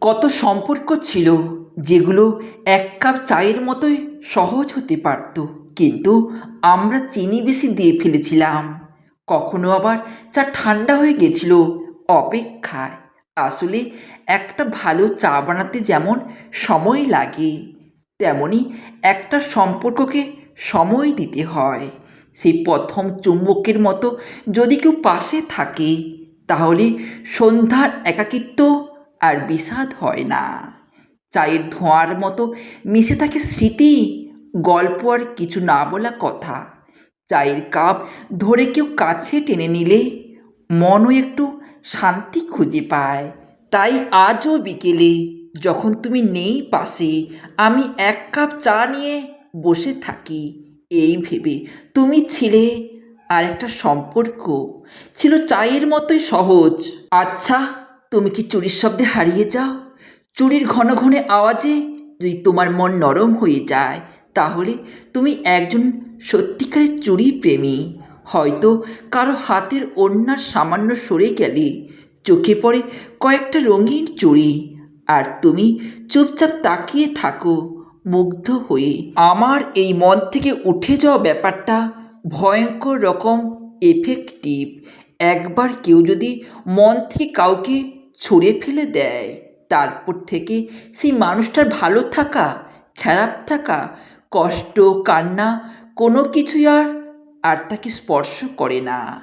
কত সম্পর্ক ছিল যেগুলো এক কাপ চায়ের মতোই সহজ হতে পারত। কিন্তু আমরা চিনি বেশি দিয়ে ফেলেছিলাম। কখনো আবার চা ঠান্ডা হয়ে গেছিল অপেক্ষায়। আসলে একটা ভালো চা বানাতে যেমন সময় লাগে, তেমনি একটা সম্পর্ককে সময় দিতে হয়। সেই প্রথম চুম্বকের মতো যদি কেউ পাশে থাকে, তাহলে সন্ধ্যার একাকিত্ব আর বিষাদ হয় না। চায়ের ধোঁয়ার মতো মিশে থাকে স্মৃতি, গল্প আর কিছু না বলা কথা। চায়ের কাপ ধরে কেউ কাছে টেনে নিলে মনও একটু শান্তি খুঁজে পায়। তাই আজও বিকেলে যখন তুমি নেই পাশে, আমি এক কাপ চা নিয়ে বসে থাকি। এই ভেবে তুমি ছিলে আর একটা সম্পর্ক। ছিল চায়ের মতোই সহজ। আচ্ছা তুমি কি চুরির শব্দে হারিয়ে যাও? চুরির ঘন ঘনে আওয়াজে যদি তোমার মন নরম হয়ে যায়, তাহলে তুমি একজন সত্যিকারের চুরি প্রেমী। হয়তো কারও হাতের ওড়নার সামান্য সরে গেলে চোখে পড়ে কয়েকটা রঙিন চুড়ি আর তুমি চুপচাপ তাকিয়ে থাকো মুগ্ধ হয়ে। আমার এই মন থেকে উঠে যাওয়া ব্যাপারটা ভয়ঙ্কর রকম এফেক্টিভ একবার কেউ যদি মন থেকে কাউকে ছুঁড়ে ফেলে দেয়। তারপর থেকে সেই মানুষটার ভালো থাকা, খারাপ থাকা, কষ্ট, কান্না কোনো কিছুই আর আর তাকে স্পর্শ করে না।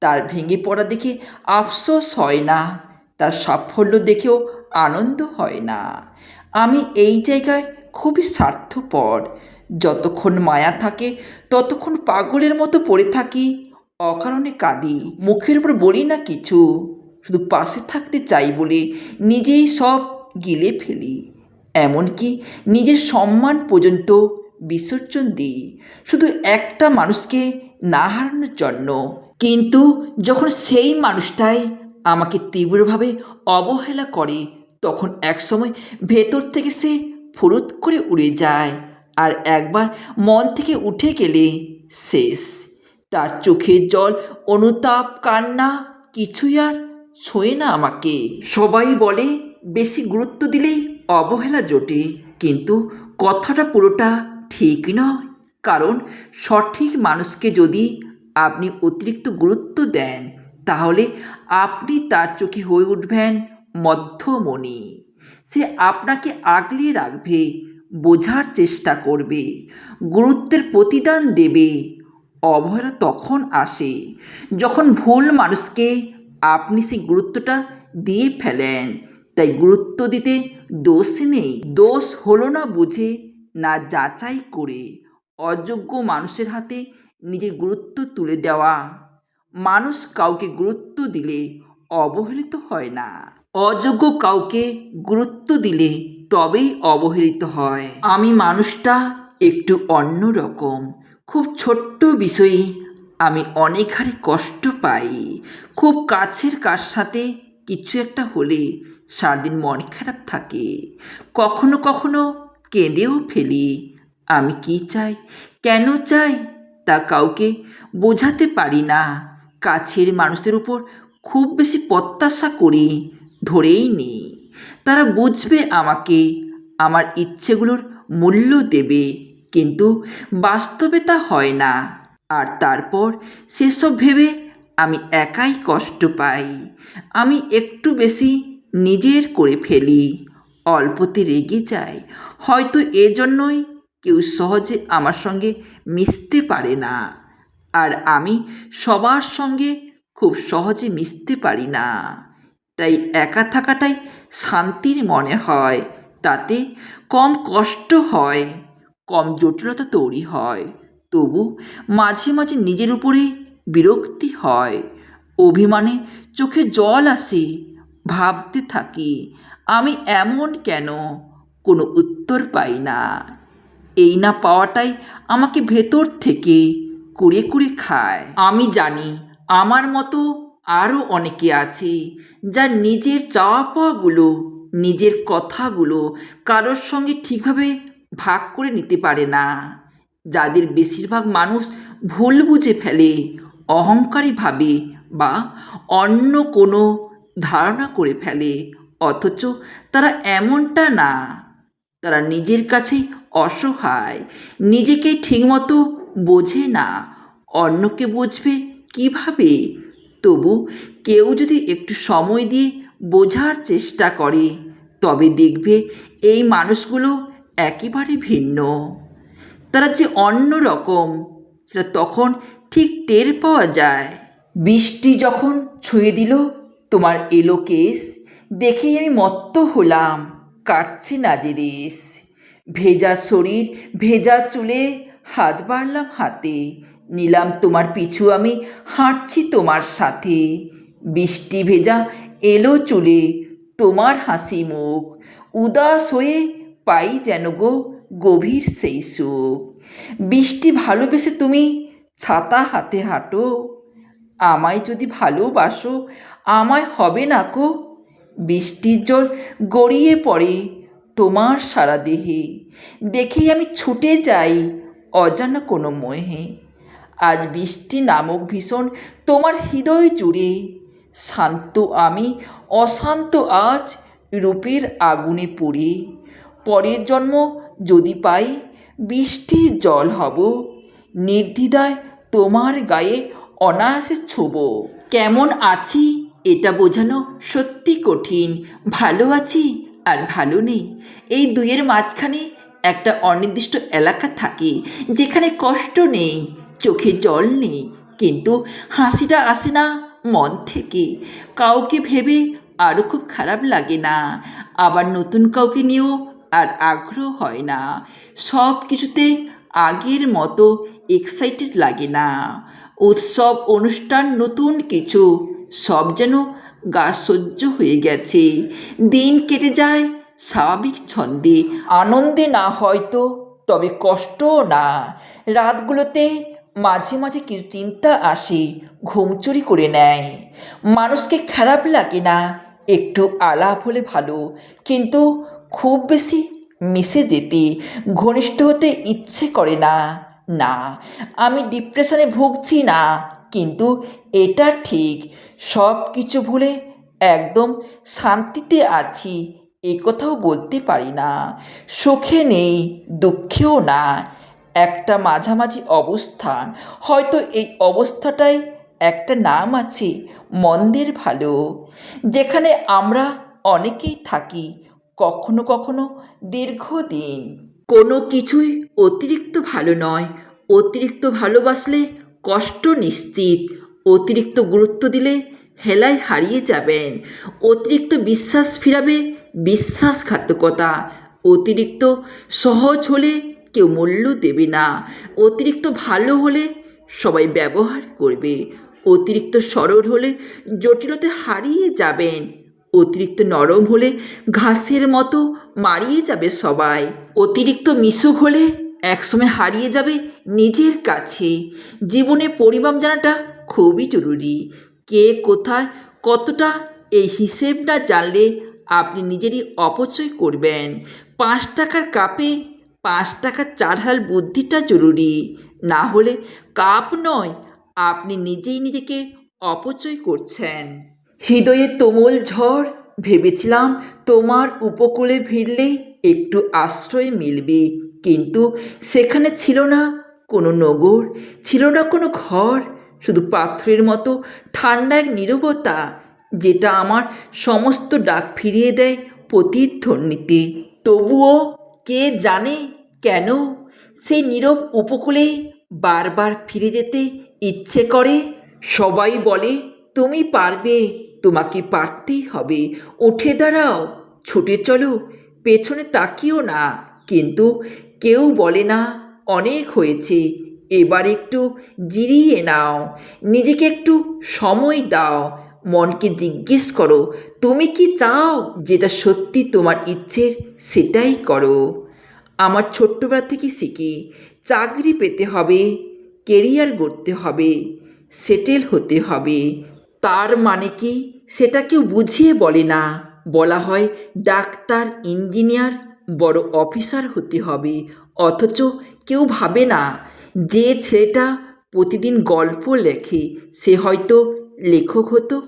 তার ভেঙে পড়া দেখে আফসোস হয় না। তার সাফল্য দেখেও আনন্দ হয় না। আমি এই জায়গায় খুবই স্বার্থপর। যতক্ষণ মায়া থাকে, ততক্ষণ পাগলের মতো পড়ে থাকি। অকারণে কাঁদি। মুখের উপর বলি না কিছু। শুধু পাশে থাকতে চাই বলে নিজেই সব গিলে ফেলি। এমনকি নিজের সম্মান পর্যন্ত বিসর্জন দিই। শুধু একটা মানুষকে না হারানোর জন্য। কিন্তু যখন সেই মানুষটাই আমাকে তীব্রভাবে অবহেলা করে, তখন একসময় ভেতর থেকে সে ফুরুত করে উড়ে যায় আর একবার মন থেকে উঠে গেলে শেষ। তার চোখের জল, অনুতাপ, কান্না কিছুই আর ছোঁয় না আমাকে। সবাই বলে, বেশি গুরুত্ব দিলেই অবহেলা জোটে। কিন্তু কথাটা পুরোটা ঠিক নয়। কারণ সঠিক মানুষকে যদি আপনি অতিরিক্ত গুরুত্ব দেন, তাহলে আপনি তার চোখে হয়ে উঠবেন মধ্যমণি। সে আপনাকে আগলিয়ে রাখবে, বোঝার চেষ্টা করবে, গুরুত্বের প্রতিদান দেবে। অবহেলা তখন আসে, যখন ভুল মানুষকে আপনি সেই গুরুত্বটা দিয়ে ফেলেন। তাই গুরুত্ব দিতে দোষ নেই। দোষ হলো না বুঝে, না যাচাই করে। অযোগ্য মানুষের হাতে নিজের গুরুত্ব তুলে দেওয়া। মানুষ কাউকে গুরুত্ব দিলে অবহেলিত হয় না। অযোগ্য কাউকে গুরুত্ব দিলে তবেই অবহেলিত হয়। আমি মানুষটা একটু অন্য রকম। খুব ছোট্ট বিষয়ে আমি অনেক হারে কষ্ট পাই। খুব কাছের কার সাথে কিছু একটা হলে সারাদিন মন খারাপ থাকে। কখনো কখনো কেঁদেও ফেলি। আমি কি চাই? কেন চাই? তা কাউকে বোঝাতে পারি না। কাছের মানুষদের উপর খুব বেশি প্রত্যাশা করি, ধরেই নিই। তারা বুঝবে আমাকে, আমার ইচ্ছেগুলোর মূল্য দেবে, কিন্তু বাস্তবে তা হয় না। আর তারপর সেসব ভেবে আমি একাই কষ্ট পাই। আমি একটু বেশি নিজের করে ফেলি। অল্পতে রেগে যাই। হয়তো এজন্যই কেউ সহজে আমার সঙ্গে মিশতে পারে না। আর আমি সবার সঙ্গে খুব সহজে মিশতে পারি না। তাই একা থাকাটাই শান্তির মনে হয়। তাতে কম কষ্ট হয়। কম জটিলতা তৈরি হয়। তবু মাঝে মাঝে নিজের উপরে বিরক্তি হয়। অভিমানে চোখে জল আসে, ভাবতে থাকি, আমি এমন কেন? কোনো উত্তর পাই না। এই না পাওয়াটাই আমাকে ভেতর থেকে কুড়ে কুড়ে খায়। আমি জানি আমার মতো আরও অনেকে আছে, যা নিজের চাওয়া পাওয়াগুলো নিজের কথাগুলো কারোর সঙ্গে ঠিকভাবে ভাগ করে নিতে পারে না। যাদের বেশিরভাগ মানুষ ভুল বুঝে ফেলে অহংকারী ভাবে বা অন্য কোনো ধারণা করে ফেলে, অথচ তারা এমনটা না। তারা নিজের কাছেই অসহায়, নিজেকে ঠিকমতো বোঝে না। অন্যকে বুঝবে কীভাবে? তবু কেউ যদি একটু সময় দিয়ে বোঝার চেষ্টা করে, তবে দেখবে এই মানুষগুলো একেবারে ভিন্ন। তারা যে অন্য রকম সেটা তখন ঠিক টের পাওয়া যায়। বৃষ্টি যখন ছুঁয়ে দিল, তোমার এলো কেস দেখেই আমি মত্ত হলাম, কাটছে না যে রেস ভেজা শরীর, ভেজা চুলে হাত বাড়লাম হাতে। নিলাম তোমার পিছু, আমি হাঁটছি তোমার সাথে। বৃষ্টি ভেজা এলো চুলে, তোমার হাসি মুখ। উদাস হয়ে পাই যেন গো, গভীর সেই সুখ। বৃষ্টি ভালোবেসে তুমি ছাতা হাতে হাঁটো। আমায় যদি ভালোবাসো, আমায় হবে না কো? বৃষ্টির জল গড়িয়ে পড়ে তোমার সারা দেহে। দেখেই আমি ছুটে যাই অজানা কোনো মোহে। আজ বৃষ্টি নামক ভীষণ তোমার হৃদয় জুড়ে। শান্ত আমি, অশান্ত আজ রূপের আগুনে পড়ে। পরের জন্ম যদি পাই, বৃষ্টির জল হব। নির্দ্বিধায় তোমার গায়ে অনায়াসে ছোব। কেমন আছি? এটা বোঝানো সত্যি কঠিন। ভালো আছি আর ভালো নেই। এই দুইয়ের মাঝখানে একটা অনির্দিষ্ট এলাকা থাকে, যেখানে কষ্ট নেই, চোখে জল নেই, কিন্তু হাসিটা আসে না মন থেকে। কাউকে ভেবে আরও খুব খারাপ লাগে না। আবার নতুন কাউকে নিয়েও আর আগ্রহ হয় না। সব কিছুতে আগের মতো এক্সাইটেড লাগে না। উৎসব, অনুষ্ঠান, নতুন কিছু, সব যেন গা সহ্য হয়ে গেছে। দিন কেটে যায়, স্বাভাবিক ছন্দে, আনন্দে না হয়তো তবে কষ্টও না। রাতগুলোতে মাঝে মাঝে কিছু চিন্তা আসে, ঘুম চুরি করে নেয়। মানুষকে খারাপ লাগে না, একটু আলাপ হলে ভালো, কিন্তু খুব বেশি মিশে যেতে, ঘনিষ্ঠ হতে ইচ্ছে করে না। না, আমি ডিপ্রেশনে ভুগছি না, কিন্তু এটা ঠিক। সব কিছু ভুলে একদম শান্তিতে আছি, এ কথাও বলতে পারি না। সুখে নেই, দুঃখেও না। একটা মাঝামাঝি অবস্থান, হয়তো এই অবস্থাটাই একটা নাম আছে, মন্দের ভালো, যেখানে আমরা অনেকেই থাকি কখনো কখনো দীর্ঘদিন। কোনো কিছুই অতিরিক্ত ভালো নয়। অতিরিক্ত ভালোবাসলে কষ্ট নিশ্চিত। অতিরিক্ত গুরুত্ব দিলে হেলায় হারিয়ে যাবেন। অতিরিক্ত বিশ্বাস ফিরাবে বিশ্বাসঘাতকতা। অতিরিক্ত সহজ হলে কেউ মূল্য দেবে না। অতিরিক্ত ভালো হলে সবাই ব্যবহার করবে। অতিরিক্ত সরল হলে জটিলতে হারিয়ে যাবেন। অতিরিক্ত নরম হলে ঘাসের মতো মারিয়ে যাবে সবাই। অতিরিক্ত মিশুক হলে একসময় হারিয়ে যাবে নিজের কাছে জীবনে পরিমাপ জানাটা খুবই জরুরি। কে কোথায় কতটা এই হিসেব না জানলে আপনি নিজেরই অপচয় করবেন। পাঁচ টাকার কাপে পাঁচ টাকার চারহাল বুদ্ধিটা জরুরি। না হলে কাপ নয়, আপনি নিজেই নিজেকে অপচয় করছেন। হৃদয়ে তোমল ঝড়, ভেবেছিলাম তোমার উপকূলে ভিড়লেই একটু আশ্রয় মিলবে। কিন্তু সেখানে ছিল না কোনো নগর, ছিল না কোনো ঘর, শুধু পাথরের মতো ঠান্ডা এক নীরবতা, যেটা আমার সমস্ত ডাক ফিরিয়ে দেয় প্রতিধ্বনিতে। তবুও কে জানে কেন সেই নীরব উপকূলেই বারবার ফিরে যেতে ইচ্ছে করে। সবাই বলে, তুমি পারবে তোমাকে পারতেই হবে। উঠে দাঁড়াও। ছুটে চলো। পেছনে তাকিও না। কিন্তু কেউ বলে না, অনেক হয়েছে। এবার একটু জিরিয়ে নাও। নিজেকে একটু সময় দাও। মনকে জিজ্ঞেস করো, তুমি কি চাও যেটা সত্যি তোমার ইচ্ছের? সেটাই করো। আমার ছোট্টবেলা থেকে শিখি, চাকরি পেতে হবে, কেরিয়ার গড়তে হবে, সেটেল হতে হবে। তার মানে কি? সেটা কেউ বুঝিয়ে বলে না। বলা হয়, ডাক্তার, ইঞ্জিনিয়ার, বড় অফিসার হতে হবে। অথচ কেউ ভাবে না, যে ছেলেটা প্রতিদিন গল্প লেখে, সে হয়তো লেখক হতো।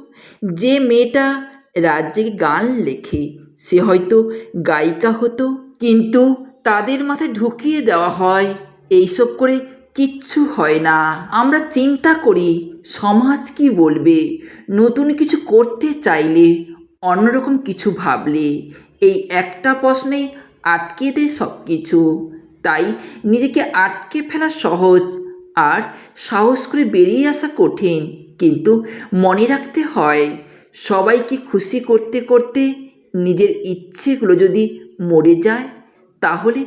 যে মেয়েটা রাজ্যে গান লেখে, সে হয়তো গায়িকা হতো। কিন্তু তাদের মাথায় ঢুকিয়ে দেওয়া হয়। এইসব করে কিচ্ছু হয় না। আমরা চিন্তা করি, সমাজ কি বলবে? নতুন কিছু করতে চাইলে অন্যরকম কিছু ভাবলে, এই একটা প্রশ্নেই আটকে দেয় সব কিছু তাই নিজেকে আটকে ফেলা সহজ আর সাহস করে বেরিয়ে আসা কঠিন। কিন্তু মনে রাখতে হয়, সবাইকে খুশি করতে করতে নিজের ইচ্ছেগুলো যদি মরে যায়, তাহলে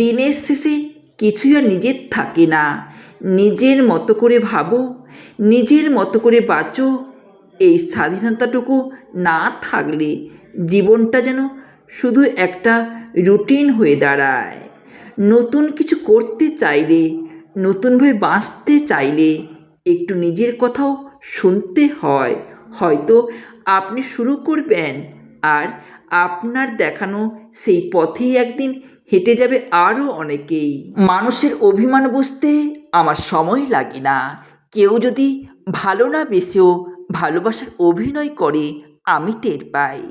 দিনের শেষে কিছুই আর নিজের থাকে না। নিজের মতো করে ভাবো, নিজের মতো করে বাঁচো। এই স্বাধীনতাটুকু না থাকলে জীবনটা যেন শুধু একটা রুটিন হয়ে দাঁড়ায়। নতুন কিছু করতে চাইলে নতুনভাবে বাঁচতে চাইলে একটু নিজের কথাও শুনতে হয়। হয়তো আপনি শুরু করবেন আর আপনার দেখানো সেই পথেই একদিন হেঁটে যাবে আরও অনেকেই। মানুষের অভিমান বুঝতে আমার সময় লাগে না। কেউ যদি ভালো না বেসেও ভালোবাসার অভিনয় করে, আমি টের পাই।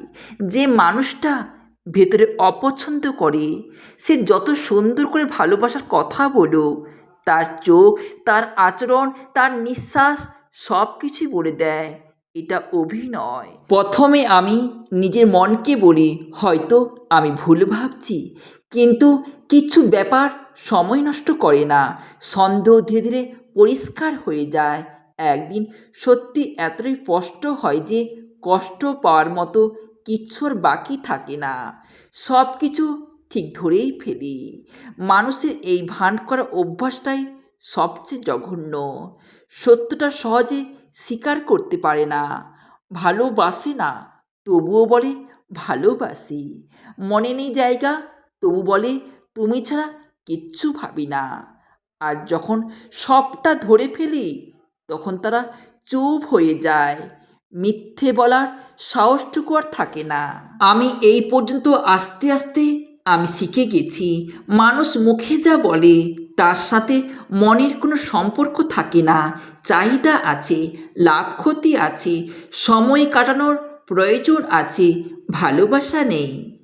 যে মানুষটা ভেতরে অপছন্দ করে, সে যত সুন্দর করে ভালোবাসার কথা বলো, তার চোখ, তার আচরণ, তার নিঃশ্বাস সব কিছুই বলে দেয়, এটা অভিনয়। প্রথমে আমি নিজের মনকে বলি, হয়তো আমি ভুল ভাবছি। কিন্তু কিছু ব্যাপার সময় নষ্ট করে না। সন্দেহ ধীরে ধীরে পরিষ্কার হয়ে যায়। একদিন সত্যি এতটাই স্পষ্ট হয় যে কষ্ট পাওয়ার মতো কিচ্ছু আর বাকি থাকে না। সব কিছু ঠিক ধরেই ফেলি। মানুষের এই ভান করা অভ্যাসটাই সবচেয়ে জঘন্য। সত্যটা সহজে স্বীকার করতে পারে না। ভালোবাসে না, তবুও বলে ভালোবাসি। মনে নেই জায়গা তবু বলে, তুমি ছাড়া কিচ্ছু ভাবি না। আর যখন সবটা ধরে ফেলি, তখন তারা চুপ হয়ে যায়। মিথ্যে বলার সাহসটুকু আর থাকে না। আমি এই পর্যন্ত আস্তে আস্তে আমি শিখে গেছি, মানুষ মুখে যা বলে, তার সাথে মনের কোনো সম্পর্ক থাকে না। চাহিদা আছে, লাভ ক্ষতি আছে, সময় কাটানোর প্রয়োজন আছে, ভালোবাসা নেই।